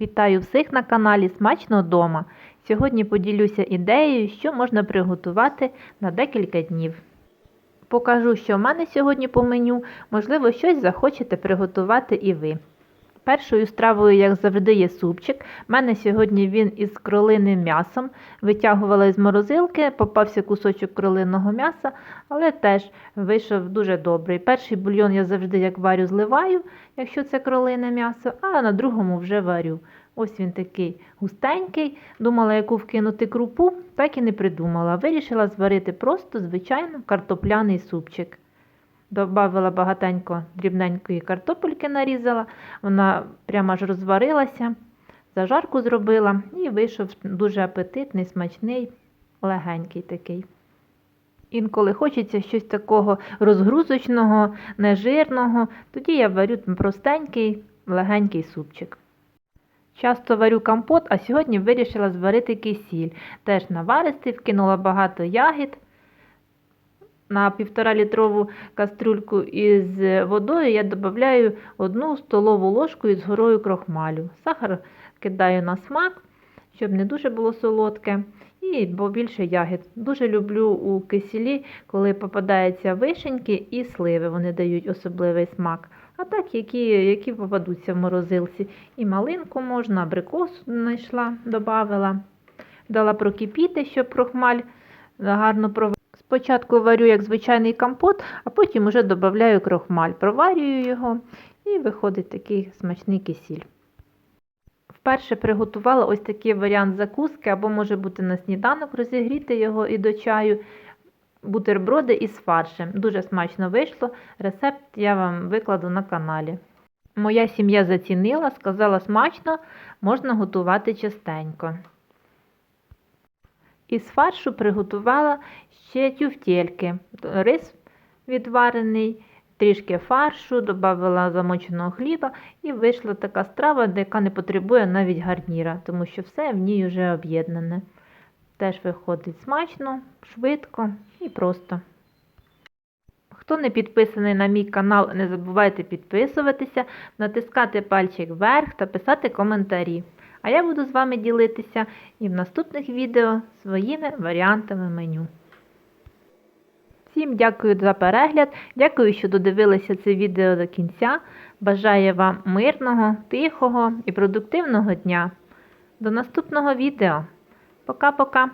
Вітаю всіх на каналі Смачно вдома. Сьогодні поділюся ідеєю, що можна приготувати на декілька днів. Покажу, що в мене сьогодні по меню, можливо, щось захочете приготувати і ви. Першою стравою, як завжди, є супчик. У мене сьогодні він із кролиним м'ясом. Витягувала із морозилки, попався кусочок кролиного м'яса, але теж вийшов дуже добрий. Перший бульйон я завжди як варю, зливаю, якщо це кролине м'ясо, а на другому вже варю. Ось він такий густенький. Думала, яку вкинути крупу, так і не придумала. Вирішила зварити просто звичайно картопляний супчик. Добавила багатенько дрібненької картопельки нарізала, вона прямо аж розварилася, зажарку зробила і вийшов дуже апетитний, смачний, легенький такий. Інколи хочеться щось такого розгрузочного, нежирного, тоді я варю простенький, легенький супчик. Часто варю компот, а сьогодні вирішила зварити кисіль. Теж наваристий, вкинула багато ягід. На півтора літрову кастрюльку із водою я додаю одну столову ложку із горою крохмалю. Сахар кидаю на смак, щоб не дуже було солодке. І побільше ягід. Дуже люблю у кисілі, коли попадаються вишеньки і сливи. Вони дають особливий смак. А так, які які попадуться в морозилці. І малинку можна, абрикос знайшла, додавила. Дала прокипіти, щоб крохмаль гарно проварив. Спочатку варю як звичайний компот, а потім вже додаю крохмаль, проварюю його і виходить такий смачний кисіль. Вперше приготувала ось такий варіант закуски, або може бути на сніданок, розігріти його і до чаю. Бутерброди із фаршем. Дуже смачно вийшло. Рецепт я вам викладу на каналі. Моя сім'я зацінила, сказала смачно, можна готувати частенько. Із фаршу приготувала ще тюфтельки, рис відварений, трішки фаршу, додала замоченого хліба і вийшла така страва, яка не потребує навіть гарніра, тому що все в ній вже об'єднане. Теж виходить смачно, швидко і просто. Хто не підписаний на мій канал, не забувайте підписуватися, натискати пальчик вверх та писати коментарі. А я буду з вами ділитися і в наступних відео своїми варіантами меню. Всім дякую за перегляд, дякую, що додивилися це відео до кінця. Бажаю вам мирного, тихого і продуктивного дня. До наступного відео. Пока-пока!